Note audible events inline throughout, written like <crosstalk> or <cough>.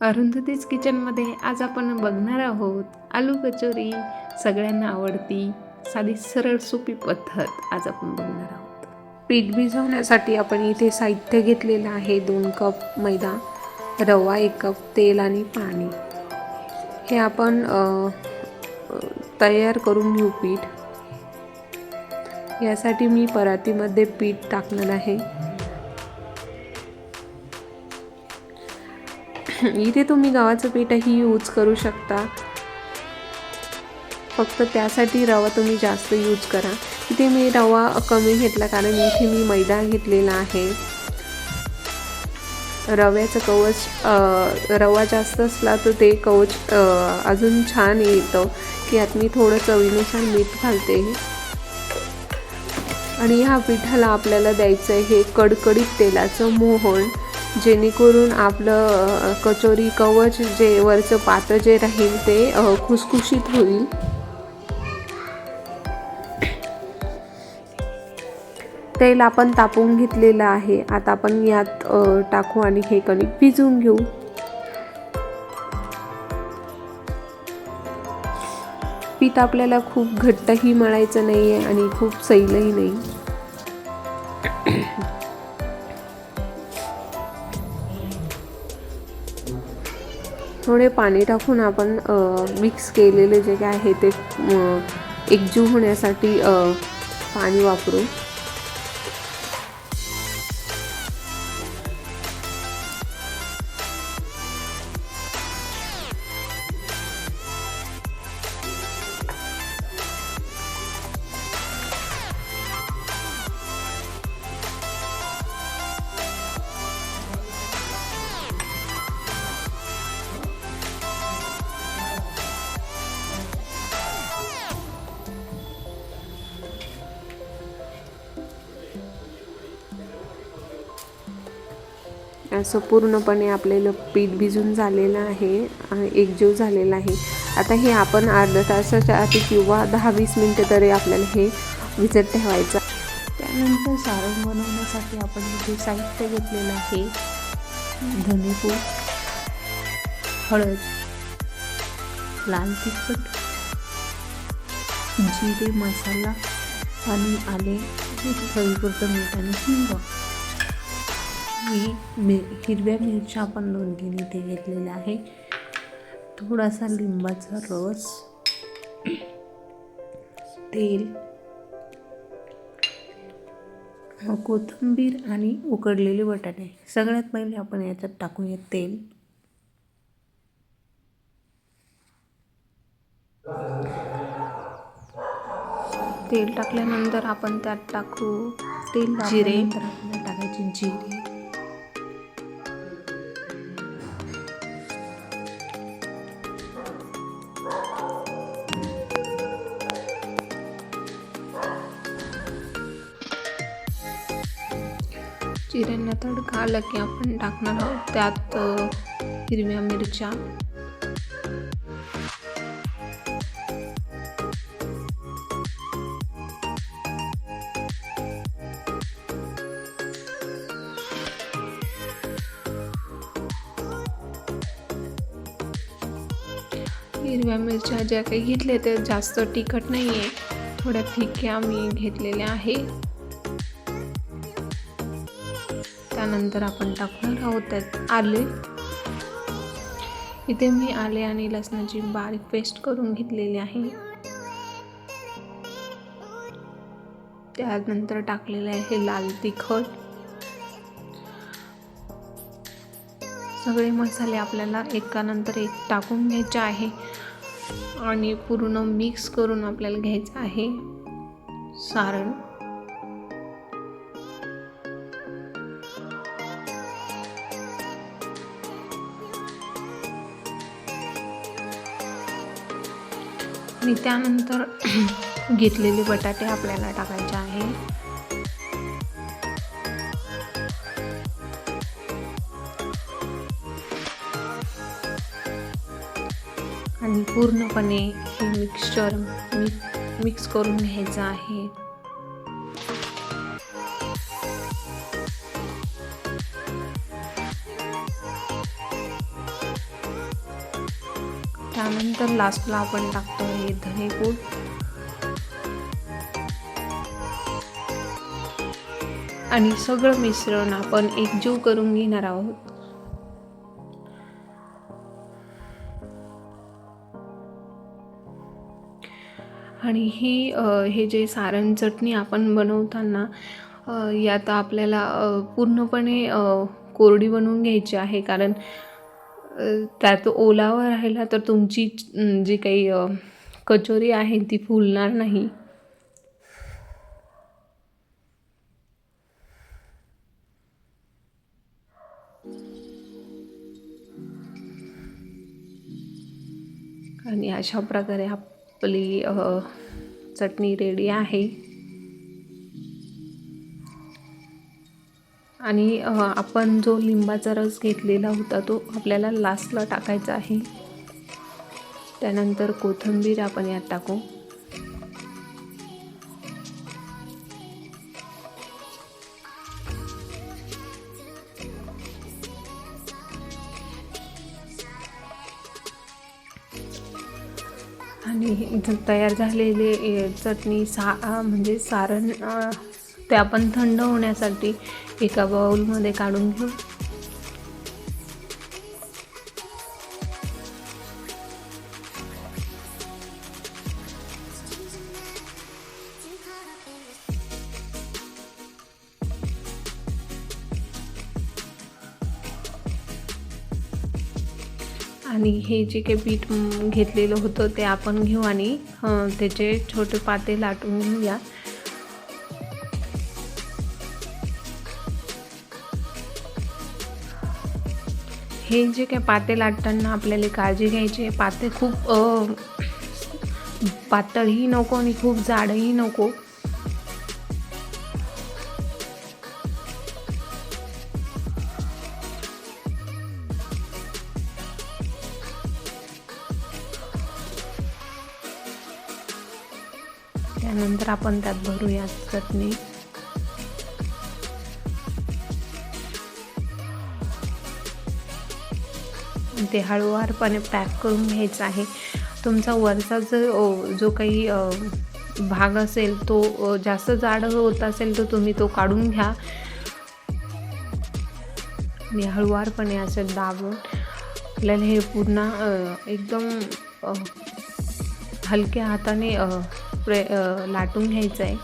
अरुंधतीच किचनमध्ये आज आपण बघणार आहोत आलू कचोरी सगळ्यांना आवडती साधी सरळ सोपी पद्धत आज आपण बघणार आहोत. पीठ भिजवण्यासाठी आपण इथे साहित्य घेतलेलं आहे दोन कप मैदा रवा एक कप तेल आणि पाणी. हे आपण तयार करून घेऊ पीठ. यासाठी मी परातीमध्ये पीठ टाकणार आहे. <laughs> इथे तुम्ही गव्हाचं पीठही यूज करू शकता. फक्त त्यासाठी रवा तुम्ही जास्त यूज करा. इथे मी रवा कमी घेतला कारण इथे मी मैदा घेतलेला आहे. रव्याचं कवच रवा जास्त असला तर ते कवच अजून छान येतं. की यात मी थोडं चवीनुसार मीठ घालते. आणि ह्या पिठाला आपल्याला द्यायचं आहे हे कडकडीत तेलाचं मोहन. जेणेकरून आपलं कचोरी कवच जे वरचं पातं जे राहील ते खुसखुशीत होईल. तेल आपण तापवून घेतलेलं आहे. आता आपण यात टाकू आणि हे कणिक भिजवून घेऊ. पीठ आपल्याला खूप घट्टही मळायचं नाही आहे आणि खूप सैलही नाही. थोडे पाणी टाकून आपण मिक्स केलेले जे काय आहे ते एकजीव होण्यासाठी पाणी वापरू. असं पूर्णपणे आपल्याला पीठ भिजून झालेलं आहे आणि एकजीव झालेलं आहे. आता हे आपण अर्धा तासाच्या आधी किंवा दहा वीस मिनटं तरी आपल्याला हे भिजत ठेवायचं. त्यानंतर सारण बनवण्यासाठी आपण जे साहित्य घेतलेलं आहे. धनेपूड हळद लाल तिखट जिरे मसाला आणि आले चवीपुरतं मीठ आणि हिंग. ही मि हिरव्या मिरच्या आपण दोन तीन इथे घेतलेल्या आहे थोडासा लिंबाचा रस तेल कोथिंबीर आणि उकडलेले बटाटे. सगळ्यात पहिले आपण याच्यात टाकूया तेल. तेल टाकल्यानंतर आपण त्यात टाकू तेल जिरे. तर आपल्याला टाकायचे जिरे. तडका आला की आपण टाकणार आहोत त्यात हिरव्या मिरच्या. हिरव्या मिरच्या ज्या काही घेतल्या त्या जास्त तिखट नाही आहे थोड्या फिक्या मी घेतलेल्या आहे. त्यानंतर आपण टाकणार आहोत त्यात आले. इथे मी आले आणि लसणाची बारीक पेस्ट करून घेतलेली आहे. त्यानंतर टाकलेले आहे लाल तिखट. सगळे मसाले आपल्याला एकानंतर एक टाकून घ्यायचे आहे आणि पूर्ण मिक्स करून आपल्याला घ्यायचं आहे. सारण. आणि त्यानंतर <clears throat> घेतलेले बटाटे आपल्याला टाकायचे आहे. आणि पूर्णपणे हे मिक्सचर मिक्स करून घ्यायचं आहे. त्यानंतर लास्टला आपण टाकतो हे धनेपूड आणि सगळं मिश्रण आपण एकजीव करून घेणार आहोत. आणि ही हे जे सारण चटणी आपण बनवताना यात आपल्याला पूर्णपणे कोरडी बनवून घ्यायची आहे. कारण त्यात ओलावा राहिला तर तुमची जी काही कचोरी आहे ती फुलणार नाही? आणि अशा प्रकारे आपली चटणी रेडी आहे. आणि आपण जो लिंबाचा रस घेतलेला होता तो आपल्याला लास्टला टाकायचा आहे. त्यानंतर कोथिंबीर आपण यात टाकू. आणि इथं तयार झालेले चटणी सा म्हणजे सारण ते आपण थंड होण्यासाठी एका बाऊलमध्ये काढून घेऊ. आणि हे जे काही पीठ घेतलेलं होतं ते आपण घेऊ आणि त्याचे छोटे पाते लाटून घेऊया. हे जे काय पाते लाटताना आपल्याला काळजी घ्यायची आहे पाते खूप पातळही नको आणि खूप जाडही नको. त्यानंतर आपण त्यात भरूया चटणी. ते हळूवारपणे पॅक करून घ्यायचं आहे. तुमचा वरचा जो जो काही भाग असेल तो जास्त जाड होत असेल तर तुम्ही तो काढून घ्या. आणि हळुवारपणे असं दाबून आपल्याला हे पुन्हा एकदम हलक्या हाताने प्रे लाटून घ्यायचं आहे.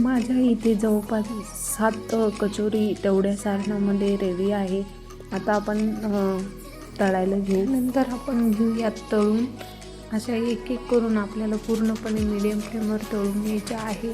माझ्या इथे जवळपास सात कचोरी तेवढ्या सारणामध्ये रेडी आहे. आता आपण तळायला घेऊ. नंतर आपण घेऊयात तळून. अशा एक एक करून आपल्याला पूर्णपणे मिडियम फ्लेमवर तळून घ्यायच्या आहे.